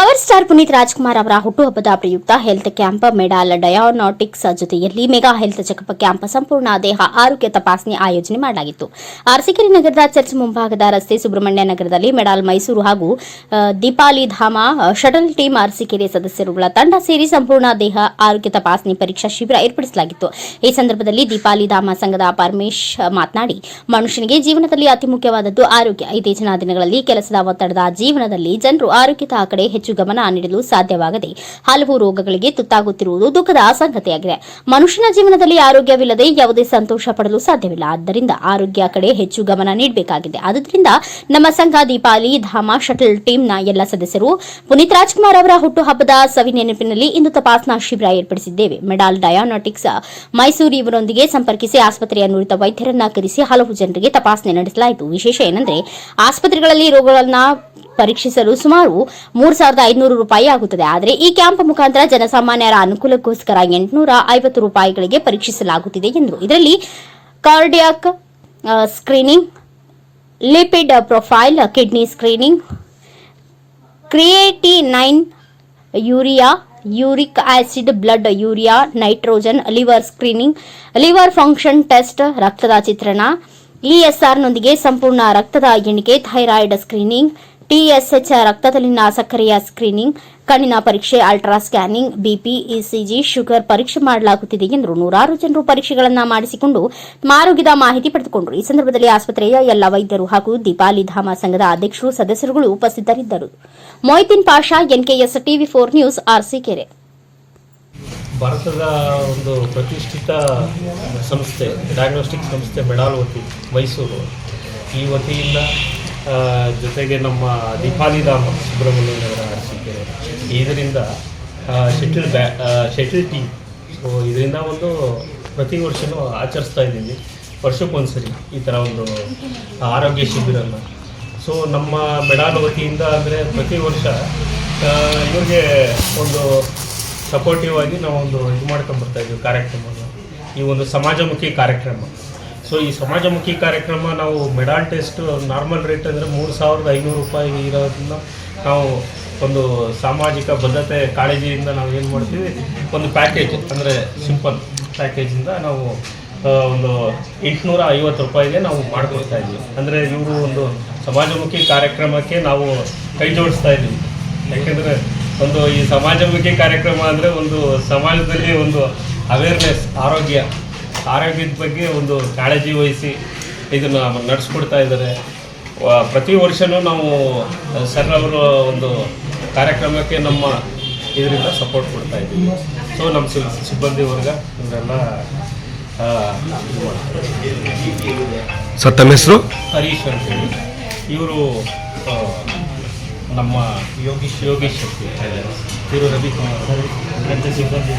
Power star Puneeth Rajkumar ಅವರ ಹುಟ್ಟುಹಬ್ಬದ ಪ್ರಯುಕ್ತ ಹೆಲ್ತ್ ಕ್ಯಾಂಪ್ ಮೆಡಾಲ್ ಡಯಾನಾಟಿಕ್ಸ್ ಜೊತೆಯಲ್ಲಿ ಮೆಗಾ ಹೆಲ್ತ್ ಚೆಕಪ್ ಕ್ಯಾಂಪ್ ಸಂಪೂರ್ಣ ದೇಹ ಆರೋಗ್ಯ ತಪಾಸಣೆ ಆಯೋಜನೆ ಮಾಡಲಾಗಿತ್ತು. ಅರಸಿಕೆರೆ ನಗರದ ಚರ್ಚ್ ಮುಂಭಾಗದ ರಸ್ತೆ ಸುಬ್ರಹ್ಮಣ್ಯ ನಗರದಲ್ಲಿ ಮೆಡಾಲ್ ಮೈಸೂರು ಹಾಗೂ ದೀಪಾಲಿ ಧಾಮ ಶಟಲ್ ಟೀಮ್ ಅರಸಿಕೆರೆ ಸದಸ್ಯರುಗಳ ತಂಡ ಸೇರಿ ಸಂಪೂರ್ಣ ದೇಹ ಆರೋಗ್ಯ ತಪಾಸಣೆ ಪರೀಕ್ಷಾ ಶಿಬಿರ ಏರ್ಪಡಿಸಲಾಗಿತ್ತು. ಈ ಸಂದರ್ಭದಲ್ಲಿ ದೀಪಾಲಿ ಧಾಮ ಸಂಘದ ಪರಮೇಶ್ ಮಾತನಾಡಿ, ಮನುಷ್ಯನಿಗೆ ಜೀವನದಲ್ಲಿ ಅತಿ ಮುಖ್ಯವಾದದ್ದು ಆರೋಗ್ಯ. ಇತ್ತೀಚಿನ ದಿನಗಳಲ್ಲಿ ಕೆಲಸದ ಒತ್ತಡದ ಜೀವನದಲ್ಲಿ ಜನರು ಆರೋಗ್ಯದ ಕಡೆ ಹೆಚ್ಚು ಗಮನ ನೀಡಲು ಸಾಧ್ಯವಾಗದೆ ಹಲವು ರೋಗಗಳಿಗೆ ತುತ್ತಾಗುತ್ತಿರುವುದು ದುಃಖದ ಸಂಗತಿಯಾಗಿದೆ ಮನುಷ್ಯನ ಜೀವನದಲ್ಲಿ ಆರೋಗ್ಯವಿಲ್ಲದೆ ಯಾವುದೇ ಸಂತೋಷ ಪಡಲು ಸಾಧ್ಯವಿಲ್ಲ. ಆದ್ದರಿಂದ ಆರೋಗ್ಯ ಕಡೆ ಹೆಚ್ಚು ಗಮನ ನೀಡಬೇಕಾಗಿದೆ. ಆದ್ದರಿಂದ ನಮ್ಮ ಸಂಘ ದೀಪಾಲಿ ಧಾಮ, ಶಟಲ್ ಟೀಮ್ನ ಎಲ್ಲ ಸದಸ್ಯರು ಪುನೀತ್ ರಾಜ್ಕುಮಾರ್ ಅವರ ಹುಟ್ಟುಹಬ್ಬದ ಸವಿ ನೆನಪಿನಲ್ಲಿ ಇಂದು ತಪಾಸಣಾ ಶಿಬಿರ ಏರ್ಪಡಿಸಿದ್ದೇವೆ. ಮೆಡಾಲ್ ಡಯಾನಾಟಿಕ್ಸ್ ಮೈಸೂರು ಇವರೊಂದಿಗೆ ಸಂಪರ್ಕಿಸಿ ಆಸ್ಪತ್ರೆಯ ನುರಿತ ವೈದ್ಯರನ್ನ ಕರೆಸಿ ಹಲವು ಜನರಿಗೆ ತಪಾಸಣೆ ನಡೆಸಲಾಯಿತು. ವಿಶೇಷ ಏನೆಂದರೆ ಆಸ್ಪತ್ರೆಗಳಲ್ಲಿ ರೋಗಗಳನ್ನ ಪರೀಕ್ಷಿಸಲು ಸುಮಾರು ಮೂರು ಸಾವಿರದ ಐದುನೂರು ರೂಪಾಯಿ ಆಗುತ್ತದೆ. ಆದರೆ ಈ ಕ್ಯಾಂಪ್ ಮುಖಾಂತರ ಜನಸಾಮಾನ್ಯರ ಅನುಕೂಲಕ್ಕೋಸ್ಕರ ಎಂಟುನೂರ ಐವತ್ತು ರೂಪಾಯಿಗಳಿಗೆ ಪರೀಕ್ಷಿಸಲಾಗುತ್ತಿದೆ ಎಂದರು. ಇದರಲ್ಲಿ cardiac screening, lipid profile, kidney screening creatinine urea, uric acid, blood urea, nitrogen, liver screening, liver function test, ರಕ್ತದ ಚಿತ್ರಣ ಇಎಸ್ಆರ್ನೊಂದಿಗೆ ಸಂಪೂರ್ಣ ರಕ್ತದ ಎಣಿಕೆ, ಥೈರಾಯ್ಡ್ ಸ್ಕ್ರೀನಿಂಗ್ ಟಿಎಸ್ಎಚ್ ರಕ್ತದಲ್ಲಿನ ಸಕ್ಕರೆಯ ಸ್ಕ್ರೀನಿಂಗ್, ಕಣ್ಣಿನ ಪರೀಕ್ಷೆ, ultra scanning, BP, ECG, sugar ಪರೀಕ್ಷೆ ಮಾಡಲಾಗುತ್ತಿದೆ ಎಂದು ನೂರಾರು ಜನರು ಪರೀಕ್ಷೆಗಳನ್ನು ಮಾಡಿಸಿಕೊಂಡು ಆರೋಗ್ಯದ ಮಾಹಿತಿ ಪಡೆದುಕೊಂಡರು. ಈ ಸಂದರ್ಭದಲ್ಲಿ ಆಸ್ಪತ್ರೆಯ ಎಲ್ಲ ವೈದ್ಯರು ಹಾಗೂ ದೀಪಾಲಿ ಧಾಮ ಸಂಘದ ಅಧ್ಯಕ್ಷರು, ಸದಸ್ಯರುಗಳು ಉಪಸ್ಥಿತರಿದ್ದರು. Moideen Pasha, NKS TV four news Arsikere ಭಾರತದ ಒಂದು ಪ್ರತಿಷ್ಠಿತ ಸಂಸ್ಥೆ ಡಯಾಗ್ನೋಸ್ಟಿಕ್ ಸಂಸ್ಥೆ ಮೈಸೂರು. ಈ ಜೊತೆಗೆ ನಮ್ಮ ದೀಪಾಲಿಧಾಮ ಸುಬ್ರಹ್ಮಣ್ಯ ನಗರ ಅರಸೀಕೆರೆ ಇದರಿಂದ ಶೆಟ್ಲ್ ಬ್ಯಾ ಶೆಟ್ಲ್ ಟೀ. ಸೊ ಇದರಿಂದ ಒಂದು ಪ್ರತಿ ವರ್ಷವೂ ಆಚರಿಸ್ತಾ ಇದ್ದೀವಿ. ವರ್ಷಕ್ಕೊಂದ್ಸರಿ ಈ ಥರ ಒಂದು ಆರೋಗ್ಯ ಶಿಬಿರನ. ಸೊ ನಮ್ಮ ಮೆಡಾಲ್ ವತಿಯಿಂದ ಅಂದರೆ ಪ್ರತಿ ವರ್ಷ ಇವರಿಗೆ ಒಂದು ಸಪೋರ್ಟಿವ್ ಆಗಿ ನಾವು ಒಂದು ಇದು ಮಾಡ್ಕೊಂಡು ಬರ್ತಾ ಇದ್ದೀವಿ ಕಾರ್ಯಕ್ರಮನ. ಈ ಒಂದು ಸಮಾಜಮುಖಿ ಕಾರ್ಯಕ್ರಮ. ಸೊ ಈ ಸಮಾಜಮುಖಿ ಕಾರ್ಯಕ್ರಮ ನಾವು ಮೆಡಾಲ್ ಟೆಸ್ಟ್ ನಾರ್ಮಲ್ ರೇಟ್ ಅಂದರೆ ಮೂರು ಸಾವಿರದ ಐನೂರು ರೂಪಾಯಿ ಇರೋದನ್ನ ನಾವು ಒಂದು ಸಾಮಾಜಿಕ ಬದ್ಧತೆ ಕಾಳಜಿಯಿಂದ ನಾವು ಏನು ಮಾಡ್ತೀವಿ? ಒಂದು ಪ್ಯಾಕೇಜ್ ಅಂದರೆ ಸಿಂಪಲ್ ಪ್ಯಾಕೇಜಿಂದ ನಾವು ಒಂದು ಎಂಟುನೂರ ಐವತ್ತು ರೂಪಾಯಿಗೆ ನಾವು ಮಾಡ್ಕೊಳ್ತಾ ಇದ್ದೀವಿ ಅಂದರೆ ಇವರು ಒಂದು ಸಮಾಜಮುಖಿ ಕಾರ್ಯಕ್ರಮಕ್ಕೆ ನಾವು ಕೈ ಜೋಡಿಸ್ತಾ ಇದ್ದೀವಿ ಯಾಕೆಂದರೆ ಒಂದು ಈ ಸಮಾಜಮುಖಿ ಕಾರ್ಯಕ್ರಮ ಅಂದರೆ ಒಂದು ಸಮಾಜದಲ್ಲಿ ಒಂದು ಅವೇರ್ನೆಸ್ ಆರೋಗ್ಯ ಆರೋಗ್ಯದ ಬಗ್ಗೆ ಒಂದು ಕಾಳಜಿ ವಹಿಸಿ ಇದನ್ನು ನಡೆಸ್ಕೊಡ್ತಾ ಇದ್ದಾರೆ. ಪ್ರತಿ ವರ್ಷವೂ ನಾವು ಸರ್ ಅವರ ಒಂದು ಕಾರ್ಯಕ್ರಮಕ್ಕೆ ನಮ್ಮ ಇದರಿಂದ ಸಪೋರ್ಟ್ ಕೊಡ್ತಾ ಇದ್ದೀವಿ. ಸೊ ನಮ್ಮ ಸಿಬ್- ಸಿಬ್ಬಂದಿ ವರ್ಗ ಇವರೆಲ್ಲ ಸರ್ ತಮ್ಮ ಹೆಸರು? ಹರೀಶ್ ಅಂತೇಳಿ ಇವರು ನಮ್ಮ ಯೋಗೀಶ್ ಯೋಗೀಶ್ ಶೆಟ್ಟಿ. ಇವರು ರವಿಕುಮಾರ್. ಅಂತ ಸಿಬ್ಬಂದಿ